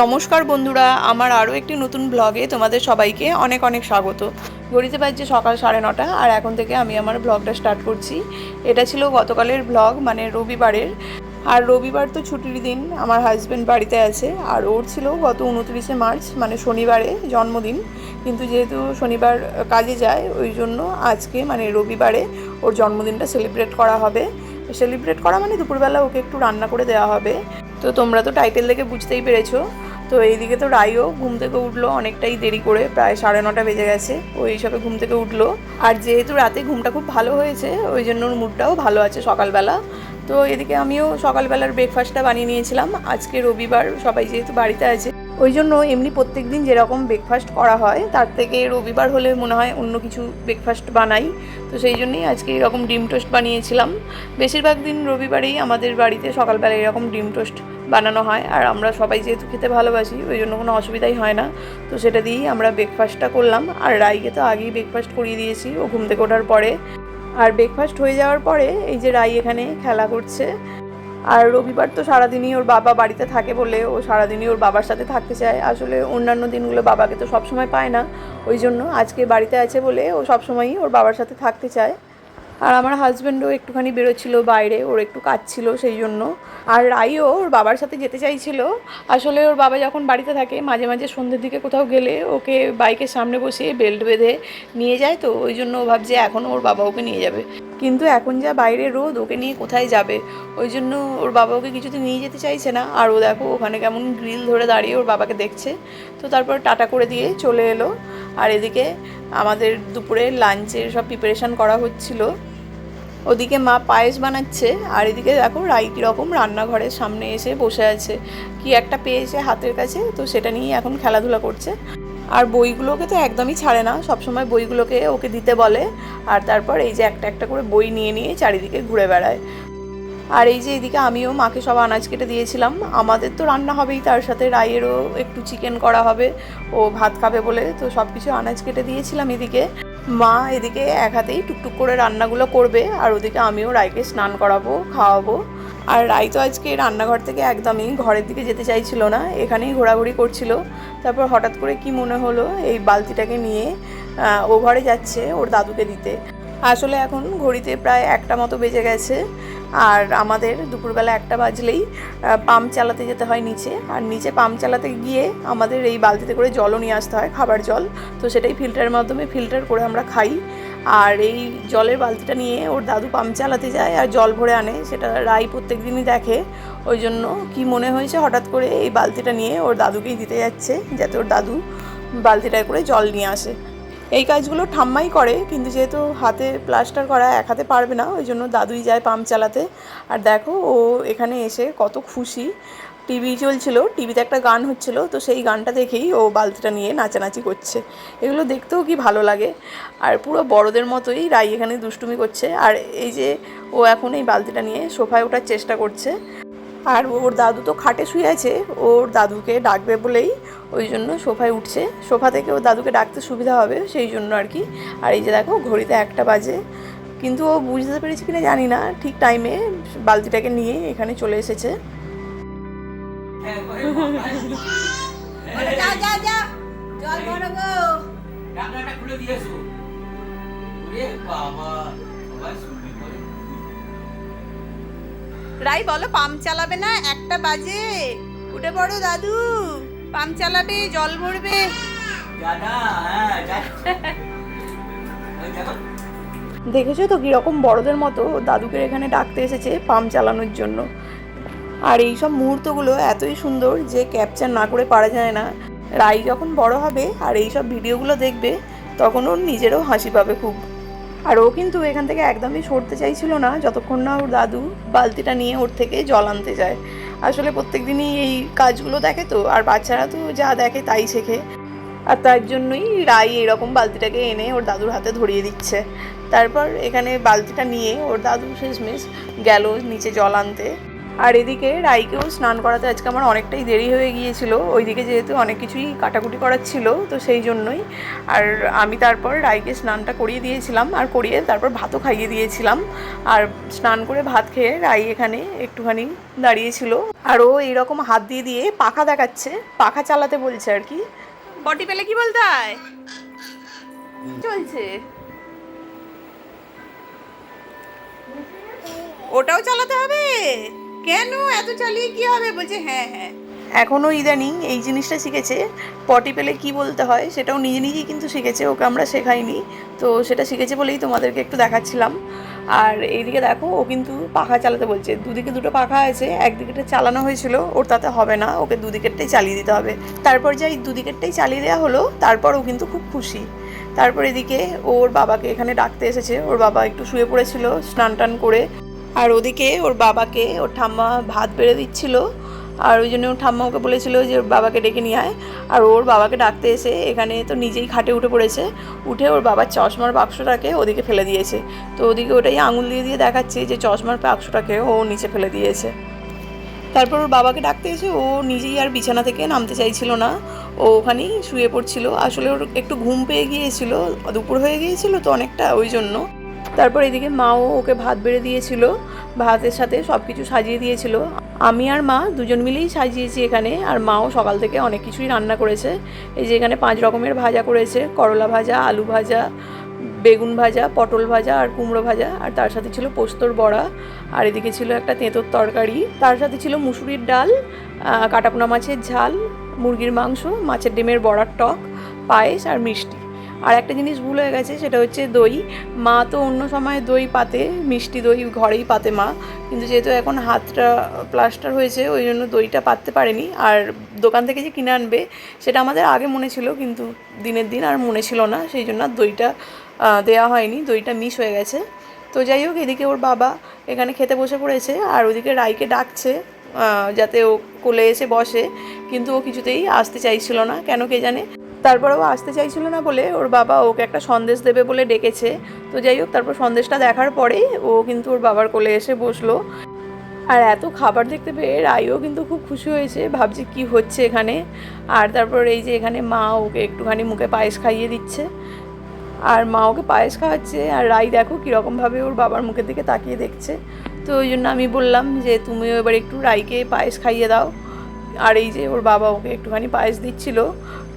নমস্কার বন্ধুরা, আমার আরও একটি নতুন ব্লগে তোমাদের সবাইকে অনেক অনেক স্বাগত। ঘড়িতে বাজছে সকাল সাড়ে নটা, আর এখন থেকে আমি আমার ব্লগটা স্টার্ট করছি। এটা ছিল গতকালের ব্লগ মানে রবিবারের। আর রবিবার তো ছুটির দিন, আমার হাজব্যান্ড বাড়িতে আছে, আর ওর ছিল গত উনত্রিশে মার্চ মানে শনিবারে জন্মদিন। কিন্তু যেহেতু শনিবার কাজে যায়, ওই জন্য আজকে মানে রবিবারে ওর জন্মদিনটা সেলিব্রেট করা হবে। সেলিব্রেট করা মানে দুপুরবেলা ওকে একটু রান্না করে দেওয়া হবে। তো তোমরা তো টাইটেল দেখে বুঝতেই পেরেছ। তো এইদিকে তো রায়ও ঘুম থেকে উঠল অনেকটাই দেরি করে, প্রায় সাড়ে নটা বেজে গেছে ওই এইসবে ঘুম থেকে উঠল। আর যেহেতু রাতে ঘুমটা খুব ভালো হয়েছে, ওই জন্য ওর মুডটাও ভালো আছে সকালবেলা। তো এদিকে আমিও সকালবেলার ব্রেকফাস্টটা বানিয়ে নিয়েছিলাম। আজকে রবিবার সবাই যেহেতু বাড়িতে আছে ওই জন্য এমনি প্রত্যেক দিন যেরকম ব্রেকফাস্ট করা হয়, তার থেকে রবিবার হলে মনে হয় অন্য কিছু ব্রেকফাস্ট বানাই। তো সেই জন্যই আজকে এরকম ডিম টোস্ট বানিয়েছিলাম। বেশিরভাগ দিন রবিবারেই আমাদের বাড়িতে সকালবেলা এরকম ডিম টোস্ট বানানো হয়। আর আমরা সবাই যেহেতু খেতে ভালোবাসি ওই জন্য কোনো অসুবিধাই হয় না। তো সেটা দিয়েই আমরা ব্রেকফাস্টটা করলাম। আর রাইকে তো আগেই ব্রেকফাস্ট করিয়ে দিয়েছি, ও ঘুম থেকে ওঠার পরে। আর ব্রেকফাস্ট হয়ে যাওয়ার পরে এই যে রাই এখানে খেলা করছে আর রবিবার তো সারাদিনই ওর বাবা বাড়িতে থাকে বলে ও সারাদিনই ওর বাবার সাথে থাকতে চায়। আসলে অন্যান্য দিনগুলো বাবাকে তো সবসময় পায় না। ওই জন্য আজকে বাড়িতে আছে বলে ও সবসময়ই ওর বাবার সাথে থাকতে চায়। আর আমার হাজব্যান্ডও একটুখানি বেরোচ্ছিল বাইরে, ওর একটু কাজ ছিল সেই জন্য। আর রাইও ওর বাবার সাথে যেতে চাইছিল। আসলে ওর বাবা যখন বাড়িতে থাকে, মাঝে মাঝে সন্ধ্যের দিকে কোথাও গেলে ওকে বাইকের সামনে বসিয়ে বেল্ট বেঁধে নিয়ে যায় তো, ওই জন্য ও ভাবছে এখন ওর বাবা ওকে নিয়ে যাবে। কিন্তু এখন যা বাইরে রোদ, ওকে নিয়ে কোথায় যাবে? ওই জন্য ওর বাবা ওকে কিছুতে নিয়ে যেতে চাইছে না। আর ও দেখো, ওখানে কেমন গ্রিল ধরে দাঁড়িয়ে ওর বাবাকে দেখছে। তো তারপর টাটা করে দিয়ে চলে এলো। আর এদিকে আমাদের দুপুরে লাঞ্চের সব প্রিপারেশান করা হচ্ছিল। ওদিকে মা পায়েস বানাচ্ছে, আর এদিকে দেখো রাই কীরকম রান্নাঘরের সামনে এসে বসে আছে। কি একটা পেয়েছে হাতের কাছে, তো সেটা নিয়ে এখন খেলাধুলা করছে। আর বইগুলোকে তো একদমই ছাড়ে না, সবসময় বইগুলোকে ওকে দিতে বলে। আর তারপর এই যে একটা একটা করে বই নিয়ে নিয়ে চারিদিকে ঘুরে বেড়ায়। আর এই যে এদিকে আমিও মাকে সব আনাজ কেটে দিয়েছিলাম। আমাদের তো রান্না হবেই, তার সাথে রাইয়েরও একটু চিকেন করা হবে, ও ভাত খাবে বলে, তো সব কিছু আনাজ কেটে দিয়েছিলাম এদিকে। মা এদিকে এক হাতেই টুকটুক করে রান্নাগুলো করবে, আর ওদিকে আমিও রাইকে স্নান করাবো, খাওয়াবো। আর রাই তো আজকে রান্নাঘর থেকে একদমই ঘরের দিকে যেতে চাইছিল না, এখানেই ঘোরাঘুরি করছিল। তারপর হঠাৎ করে কি মনে হলো, এই বালতিটাকে নিয়ে ও ঘরে যাচ্ছে ওর দাদুকে দিতে। আসলে এখন ঘড়িতে প্রায় একটা মতো বেজে গেছে আর আমাদের দুপুরবেলা একটা বাজলেই পাম্প চালাতে যেতে হয় নিচে। আর নিচে পাম্প চালাতে গিয়ে আমাদের এই বালতিতে করে জলও নিয়ে আসতে হয়, খাবার জল। তো সেটাই ফিল্টারের মাধ্যমে ফিল্টার করে আমরা খাই। আর এই জলের বালতিটা নিয়ে ওর দাদু পাম্প চালাতে যায় আর জল ভরে আনে, সেটা রাই প্রত্যেক দিনই দেখে। ওই জন্য কি মনে হয়েছে, হঠাৎ করে এই বালতিটা নিয়ে ওর দাদুকেই দিতে যাচ্ছে, যাতে ওর দাদু বালতিটায় করে জল নিয়ে আসে। এই কাজগুলো ঠাম্মাই করে, কিন্তু যেহেতু হাতে প্লাস্টার করা এক হাতে পারবে না, ওই জন্য দাদুই যায় পাম্প চালাতে। আর দেখো, ও এখানে এসে কত খুশি। টিভি চলছিল, টিভিতে একটা গান হচ্ছিল, তো সেই গানটা দেখেই ও বালতিটা নিয়ে নাচানাচি করছে। এগুলো দেখতেও কি ভালো লাগে। আর পুরো বড়দের মতোই রাই এখানে দুষ্টুমি করছে। আর এই যে ও এখন এই বালতিটা নিয়ে সোফায় ওঠার চেষ্টা করছে। আর ওর দাদু তো খাটে শুয়ে আছে ওর দাদুকে ডাকবে বলেই ওই জন্য সোফায় উঠছে। সোফা থেকে ওর দাদুকে ডাকতে সুবিধা হবে সেই জন্য আর কি। আর এই যে দেখো ঘড়িতে একটা বাজে। কিন্তু ও বুঝতে পেরেছে কিনা জানি না ঠিক টাইমে বালতিটাকে নিয়ে এখানে চলে এসেছে। যাও যাও যাও জল ভরো গো। ঢাকনাটা খুলে বাবা সবাই শুনবি। বলে রাই বলো পাম্প চালাবে না? একটা বাজে। উঠে পড়ো দাদু। পাম্প চালাবে জল ভরবে। দাদা হ্যাঁ দেখেছ তো কীরকম বড়দের মতো দাদুকে এখানে ডাকতে এসেছে পাম্প চালানোর জন্য? আর এই সব মুহূর্তগুলো এতই সুন্দর যে ক্যাপচার না করে পারা যায় না। রাই যখন বড় হবে আর এই সব ভিডিওগুলো দেখবে তখন ওর নিজেরও হাসি পাবে খুব। আর ও কিন্তু এখান থেকে একদমই সরতে চাইছিল না, যতক্ষণ না ওর দাদু বালতিটা নিয়ে ওর থেকে জল আনতে যায়। আসলে প্রত্যেক দিনই এই কাজগুলো দেখে তো, আর বাচ্চারা তো যা দেখে তাই শেখে। আর তার জন্যই রাই এরকম বালতিটাকে এনে ওর দাদুর হাতে ধরিয়ে দিচ্ছে। তারপর এখানে বালতিটা নিয়ে ওর দাদু শেষমেশ গেল নিচে জল আনতে। আর এদিকে রাইকেও স্নান করাতে আজকে আমার অনেকটাই দেরি হয়ে গিয়েছিল। ওইদিকে যেহেতু অনেক কিছুই কাটাকুটি করার ছিল, তো সেই জন্যই। আর আমি তারপর রাইকে স্নানটা করিয়ে দিয়েছিলাম আর করিয়ে তারপর ভাতও খাইয়ে দিয়েছিলাম। আর স্নান করে ভাত খেয়ে রাই এখানে একটুখানি দাঁড়িয়েছিল। আর ও এইরকম হাত দিয়ে দিয়ে পাখা দেখাচ্ছে, পাখা চালাতে বলছে আর কি। বটি পেলে কি বলতে হয়? চলছে। ওটাও চালাতে হবে? কেন? এত চালিয়ে কি হবে? বলছে হ্যাঁ হ্যাঁ। এখনও ইদানিং এই জিনিসটা শিখেছে। পটি পেলে কি বলতে হয় সেটাও নিজে নিজেই কিন্তু শিখেছে, ওকে আমরা শেখাইনি। তো সেটা শিখেছে বলেই তোমাদেরকে একটু দেখাচ্ছিলাম। আর এইদিকে দেখো, ও কিন্তু পাখা চালাতে বলছে। দুদিকে দুটো পাখা আছে, একদিকেটা চালানো হয়েছিল, ওর তাতে হবে না, ওকে দুদিকেরটাই চালিয়ে দিতে হবে। তারপর যাই দুদিকেরটাই চালিয়ে দেওয়া হলো, তারপর ও কিন্তু খুব খুশি। তারপর এদিকে ওর বাবাকে এখানে ডাকতে এসেছে, ওর বাবা একটু শুয়ে পড়েছিল, স্নান টান করে। আর ওদিকে ওর বাবাকে, ওর ঠাম্মা ভাত বেড়ে দিচ্ছিল, আর ওই জন্য ওর ঠাম্মা ওকে বলেছিল যে ওর বাবাকে ডেকে নিয়ে আয়। আর ওর বাবাকে ডাকতে এসে এখানে তো নিজেই খাটে উঠে পড়েছে, উঠে ওর বাবার চশমার বাক্সটাকে ওদিকে ফেলে দিয়েছে। তো ওদিকে ওটাই আঙুল দিয়ে দিয়ে দেখাচ্ছে যে চশমার বাক্সটাকে ও নিচে ফেলে দিয়েছে। তারপর ওর বাবাকে ডাকতে এসে ও নিজেই আর বিছানা থেকে নামতে চাইছিল না, ও ওখানেই শুয়ে পড়ছিল। আসলে ওর একটু ঘুম পেয়ে গিয়েছিল, দুপুর হয়ে গিয়েছিল তো অনেকটা, ওই জন্য। তারপর এদিকে মাও ওকে ভাত বেড়ে দিয়েছিল, ভাতের সাথে সব কিছু সাজিয়ে দিয়েছিল। আমি আর মা দুজন মিলেই সাজিয়েছি এখানে, আর মাও সকাল থেকে অনেক কিছুই রান্না করেছে। এই যে এখানে পাঁচ রকমের ভাজা করেছে, করলা ভাজা, আলু ভাজা, বেগুন ভাজা, পটল ভাজা আর কুমড়ো ভাজা। আর তার সাথে ছিল পোস্তর বড়া, আর এদিকে ছিল একটা তেঁতোর তরকারি। তার সাথে ছিল মুসুরির ডাল কাটাপোনা মাছের ঝাল, মুরগির মাংস, মাছের ডিমের বড়ার টক, পায়েস আর মিষ্টি। আর একটা জিনিস ভুল হয়ে গেছে, সেটা হচ্ছে দই। মা তো অন্য সময় দই পাতে, মিষ্টি দই ঘরেই পাতে মা। কিন্তু যেহেতু এখন হাতটা প্লাস্টার হয়েছে, ওই জন্য দইটা পাততে পারেনি। আর দোকান থেকে যে কিনে আনবে, সেটা আমাদের আগে মনে ছিল, কিন্তু দিনের দিন আর মনে ছিল না। সেই জন্য আর দইটা দেওয়া হয়নি, দইটা মিস হয়ে গেছে। তো যাই হোক, এদিকে ওর বাবা এখানে খেতে বসে পড়েছে, আর ওদিকে রাইকে ডাকছে যাতে ও কোলে এসে বসে। কিন্তু ও কিছুতেই আসতে চাইছিল না। কেন কে জানে? তারপরে ও আসতে চাইছিল না বলে ওর বাবা ওকে একটা সন্দেশ দেবে বলে ডেকেছে। তো যাই হোক, তারপর সন্দেশটা দেখার পরে ও কিন্তু ওর বাবার কোলে এসে বসল। আর এত খাবার দেখতে পেয়ে রাইও কিন্তু খুব খুশি হয়েছে, ভাবছে কি হচ্ছে এখানে। আর তারপর এই যে এখানে মা ওকে একটুখানি মুখে পায়েস খাইয়ে দিচ্ছে। আর মা ওকে পায়েস খাওয়াচ্ছে, আর রাই দেখো কীরকমভাবে ওর বাবার মুখের দিকে তাকিয়ে দেখছে। তো ওই জন্য আমি বললাম যে, তুমিও এবার একটু রাইকে পায়েস খাইয়ে দাও। আর এই যে ওর বাবা ওকে একটুখানি পায়েস দিচ্ছিল।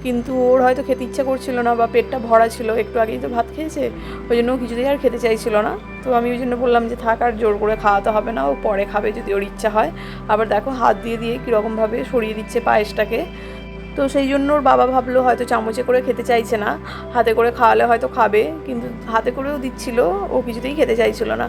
কিন্তু ওর হয়তো খেতে ইচ্ছা করছিল না বা পেটটা ভরা ছিল, একটু আগেই তো ভাত খেয়েছে, ওই জন্য ও কিছুতেই আর খেতে চাইছিল না। তো আমি ওই জন্য বললাম যে থাক আর জোর করে খাওয়াতে হবে না, ও পরে খাবে যদি ওর ইচ্ছা হয়। আবার দেখো হাত দিয়ে দিয়ে কীরকমভাবে সরিয়ে দিচ্ছে পায়েসটাকে। তো সেই জন্য ওর বাবা ভাবলো হয়তো চামচে করে খেতে চাইছে না, হাতে করে খাওয়ালে হয়তো খাবে, কিন্তু হাতে করেও দিচ্ছিল, ও কিছুতেই খেতে চাইছিল না।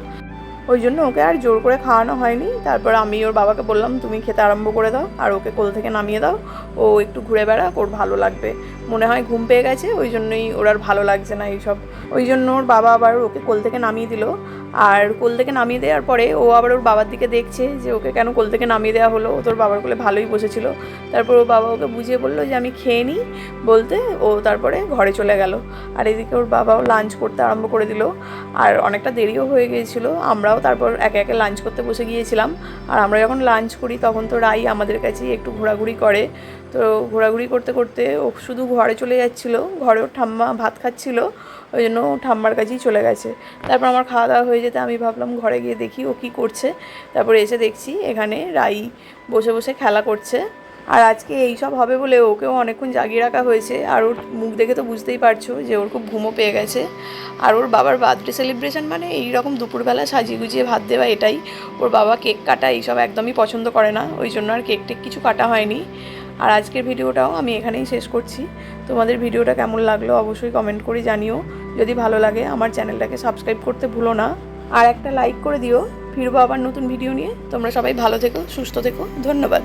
ওই জন্য ওকে আর জোর করে খাওয়ানো হয়নি। তারপর আমি ওর বাবাকে বললাম, তুমি খেতে আরম্ভ করে দাও আর ওকে কোল থেকে নামিয়ে দাও। ও একটু ঘুরে বেড়া ওর ভালো লাগবে। মনে হয় ঘুম পেয়ে গেছে, ওই জন্যই ওর আর ভালো লাগছে না এইসব। ওই জন্য ওর বাবা আবার ওকে কোল থেকে নামিয়ে দিল। আর কোল থেকে নামিয়ে দেওয়ার পরে ও আবার ওর বাবার দিকে দেখছে যে ওকে কেন কোল থেকে নামিয়ে দেওয়া হলো। ও তোর বাবার কোলে ভালোই বসেছিল। তারপর ওর বাবা ওকে বুঝিয়ে বলল যে, আমি খেয়ে নিই। বলতে ও তারপরে ঘরে চলে গেল। আর এদিকে ওর বাবাও লাঞ্চ করতে আরম্ভ করে দিল। আর অনেকটা দেরিও হয়ে গিয়েছিল। আমরাও তারপর একে একে লাঞ্চ করতে বসে গিয়েছিলাম। আর আমরা যখন লাঞ্চ করি, তখন তো রাই আমাদের কাছেই একটু ঘোরাঘুরি করে। তো ঘোরাঘুরি করতে করতে ও শুধু ঘরে চলে যাচ্ছিল ঘরে ওর ঠাম্মা ভাত খাচ্ছিল, ওই জন্য ঠাম্মার কাছেই চলে গেছে। তারপর আমার খাওয়া দাওয়া হয়ে যেতে আমি ভাবলাম ঘরে গিয়ে দেখি ও কী করছে। তারপর এসে দেখছি এখানে রাই বসে বসে খেলা করছে। আর আজকে এই সব হবে বলে ওকেও অনেকক্ষণ জাগিয়ে রাখা হয়েছে। আর ওর মুখ দেখে তো বুঝতেই পারছ যে ওর খুব ঘুমো পেয়ে গেছে। আর ওর বাবার বার্থডে সেলিব্রেশন মানে এই রকম দুপুরবেলা সাজিয়ে গুজিয়ে ভাত দেওয়া এটাই। ওর বাবা কেক কাটা এইসব একদমই পছন্দ করে না, ওই জন্য আর কেক টেক কিছু কাটা হয়নি। আর আজকের ভিডিওটাও আমি এখানেই শেষ করছি। তোমাদের ভিডিওটা কেমন লাগল অবশ্যই কমেন্ট করে জানিও। যদি ভালো লাগে আমার চ্যানেলটাকে সাবস্ক্রাইব করতে ভুলো না। আর একটা লাইক করে দিও। ফিরবো আবার নতুন ভিডিও নিয়ে। তোমরা সবাই ভালো থেকো, সুস্থ থেকো। ধন্যবাদ।